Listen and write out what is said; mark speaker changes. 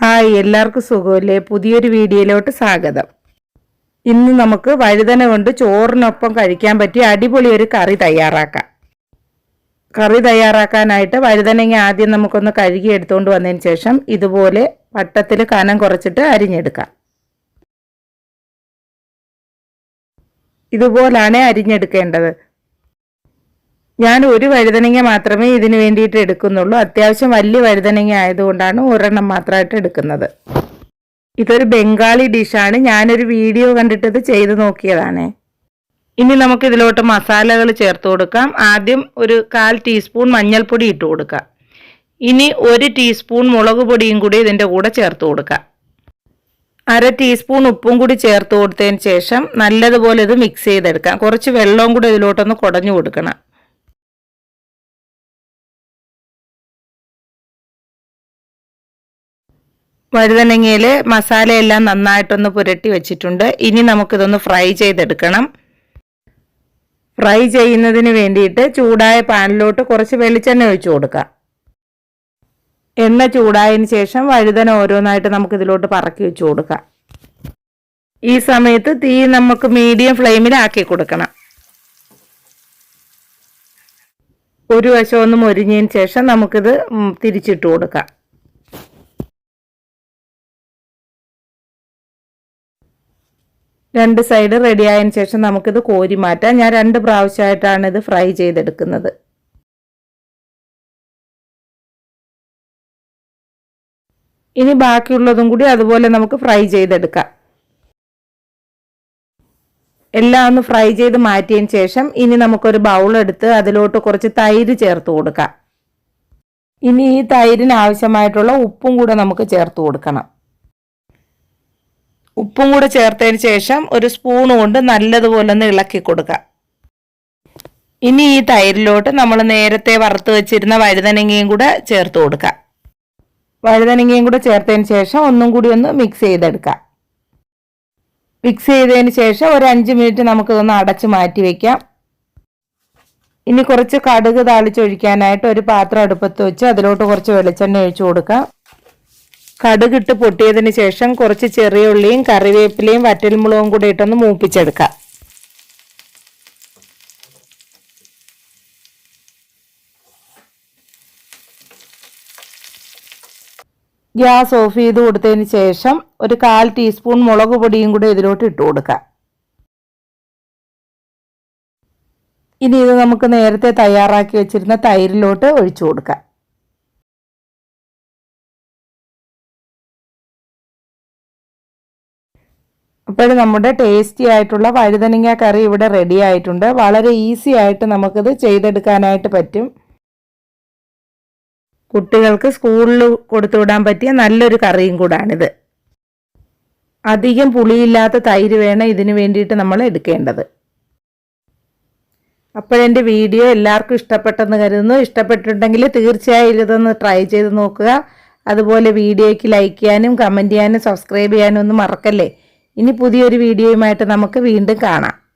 Speaker 1: Hi എല്ലാവർക്കും സുഖമല്ലേ? പുതിയൊരു വീഡിയോയിലോട്ട് സ്വാഗതം. ഇന്ന് നമുക്ക് വഴുതന കൊണ്ട് ചോറിനൊപ്പം കഴിക്കാൻ പറ്റിയ അടിപൊളി ഒരു കറി തയ്യാറാക്കാം. കറി തയ്യാറാക്കാനായിട്ട് വഴുതനങ്ങ ആദ്യം നമുക്കൊന്ന് കഴുകി എടുത്തുകൊണ്ട് വന്നതിന് ശേഷം ഇതുപോലെ വട്ടത്തിൽ കനം കുറച്ചിട്ട് അരിഞ്ഞെടുക്കാം. ഇതുപോലാണ് അരിഞ്ഞെടുക്കേണ്ടത്. ഞാൻ ഒരു വഴുതനങ്ങ മാത്രമേ ഇതിന് വേണ്ടിയിട്ട് എടുക്കുന്നുള്ളൂ. അത്യാവശ്യം വലിയ വഴുതനങ്ങ ആയതുകൊണ്ടാണ് ഒരെണ്ണം മാത്രമായിട്ട് എടുക്കുന്നത്. ഇതൊരു ബംഗാളി ഡിഷാണ്. ഞാനൊരു വീഡിയോ കണ്ടിട്ട് ചെയ്ത് നോക്കിയതാണ്. ഇനി നമുക്ക് ഇതിലോട്ട് മസാലകൾ ചേർത്ത് കൊടുക്കാം. ആദ്യം ഒരു കാൽ ടീസ്പൂൺ മഞ്ഞൾപ്പൊടി ഇട്ട് കൊടുക്കാം. ഇനി ഒരു ടീസ്പൂൺ മുളക് പൊടിയും കൂടി ഇതിന്റെ കൂടെ ചേർത്ത് കൊടുക്കാം. അര ടീസ്പൂൺ ഉപ്പും കൂടി ചേർത്ത് കൊടുത്തതിന് ശേഷം നല്ലതുപോലെ ഇത് മിക്സ് ചെയ്തെടുക്കാം. കുറച്ച് വെള്ളവും കൂടി ഇതിലോട്ടൊന്ന് കുടഞ്ഞു കൊടുക്കണം. വഴുതനങ്ങയിൽ മസാലയെല്ലാം നന്നായിട്ടൊന്ന് പുരട്ടി വെച്ചിട്ടുണ്ട്. ഇനി നമുക്കിതൊന്ന് ഫ്രൈ ചെയ്തെടുക്കണം. ഫ്രൈ ചെയ്യുന്നതിന് വേണ്ടിയിട്ട് ചൂടായ പാനിലോട്ട് കുറച്ച് വെളിച്ചെണ്ണ ഒഴിച്ചു കൊടുക്കാം. എണ്ണ ചൂടായതിന് ശേഷം വഴുതന ഓരോന്നായിട്ട് നമുക്ക് ഇതിലോട്ട് പറക്കി വെച്ചു കൊടുക്കാം. ഈ സമയത്ത് തീ നമുക്ക് മീഡിയം ഫ്ലെയിമിലാക്കി കൊടുക്കണം. ഒരു വശം ഒന്ന് ശേഷം നമുക്കിത് തിരിച്ചിട്ട് കൊടുക്കാം. രണ്ട് സൈഡ് റെഡി ആയതിനു ശേഷം നമുക്കിത് കോരി മാറ്റാം. ഞാൻ രണ്ട് പ്രാവശ്യമായിട്ടാണ് ഇത് ഫ്രൈ ചെയ്തെടുക്കുന്നത്. ഇനി ബാക്കിയുള്ളതും കൂടി അതുപോലെ നമുക്ക് ഫ്രൈ ചെയ്തെടുക്കാം. എല്ലാം ഒന്ന് ഫ്രൈ ചെയ്ത് മാറ്റിയതിന് ശേഷം ഇനി നമുക്കൊരു ബൗൾ എടുത്ത് അതിലോട്ട് കുറച്ച് തൈര് ചേർത്ത് കൊടുക്കാം. ഇനി ഈ തൈരിന് ആവശ്യമായിട്ടുള്ള ഉപ്പും കൂടെ നമുക്ക് ചേർത്ത് കൊടുക്കണം. ഉപ്പും കൂടെ ചേർത്തതിന് ശേഷം ഒരു സ്പൂൺ കൊണ്ട് നല്ലതുപോലെ ഒന്ന് ഇളക്കി കൊടുക്കാം ഇനി ഈ തൈരിലോട്ട് നമ്മൾ നേരത്തെ വറുത്ത് വെച്ചിരുന്ന വഴുതനങ്ങയും കൂടെ ചേർത്ത് കൊടുക്കാം വഴുതനങ്ങയും കൂടെ ചേർത്തതിന് ശേഷം ഒന്നും കൂടി ഒന്ന് മിക്സ് ചെയ്തെടുക്കാം മിക്സ് ചെയ്തതിന് ശേഷം ഒരു അഞ്ച് മിനിറ്റ് നമുക്കിതൊന്ന് അടച്ച് മാറ്റി വെക്കാം. ഇനി കുറച്ച് കടുക് താളിച്ചൊഴിക്കാനായിട്ട് ഒരു പാത്രം അടുപ്പത്ത് വെച്ച് അതിലോട്ട് കുറച്ച് വെളിച്ചെണ്ണ ഒഴിച്ചു കൊടുക്കാം. കടുകിട്ട് പൊട്ടിയതിന് ശേഷം കുറച്ച് ചെറിയ ഉള്ളിയും കറിവേപ്പിലയും വറ്റൽമുളകും കൂടി ഇട്ടൊന്ന് മൂപ്പിച്ചെടുക്കാം. ഗ്യാസ് ഓഫ് ചെയ്ത് കൊടുത്തതിന് ശേഷം ഒരു കാൽ ടീസ്പൂൺ മുളക് പൊടിയും കൂടി ഇതിലോട്ട് ഇട്ട് കൊടുക്കാം. ഇനി ഇത് നമുക്ക് നേരത്തെ തയ്യാറാക്കി വെച്ചിരുന്ന തൈരിലോട്ട് ഒഴിച്ചു കൊടുക്കാം. അപ്പോൾ നമ്മുടെ ടേസ്റ്റി ആയിട്ടുള്ള വഴുതനങ്ങ കറി ഇവിടെ റെഡി ആയിട്ടുണ്ട്. വളരെ ഈസി ആയിട്ട് നമുക്കിത് ചെയ്തെടുക്കാനായിട്ട് പറ്റും. കുട്ടികൾക്ക് സ്കൂളിൽ കൊടുത്തുവിടാൻ പറ്റിയ നല്ലൊരു കറിയും കൂടാണിത്. അധികം പുളിയില്ലാത്ത തൈര് വേണം ഇതിന് വേണ്ടിയിട്ട് നമ്മൾ എടുക്കേണ്ടത്. അപ്പോഴെന്റെ വീഡിയോ എല്ലാവർക്കും ഇഷ്ടപ്പെട്ടെന്ന് കരുതുന്നു. ഇഷ്ടപ്പെട്ടിട്ടുണ്ടെങ്കിൽ തീർച്ചയായും ഇതൊന്ന് ട്രൈ ചെയ്ത് നോക്കുക. അതുപോലെ വീഡിയോയ്ക്ക് ലൈക്ക് ചെയ്യാനും കമന്റ് ചെയ്യാനും സബ്സ്ക്രൈബ് ചെയ്യാനും ഒന്നും മറക്കല്ലേ? ഇനി പുതിയൊരു വീഡിയോയുമായിട്ട് നമുക്ക് വീണ്ടും കാണാം.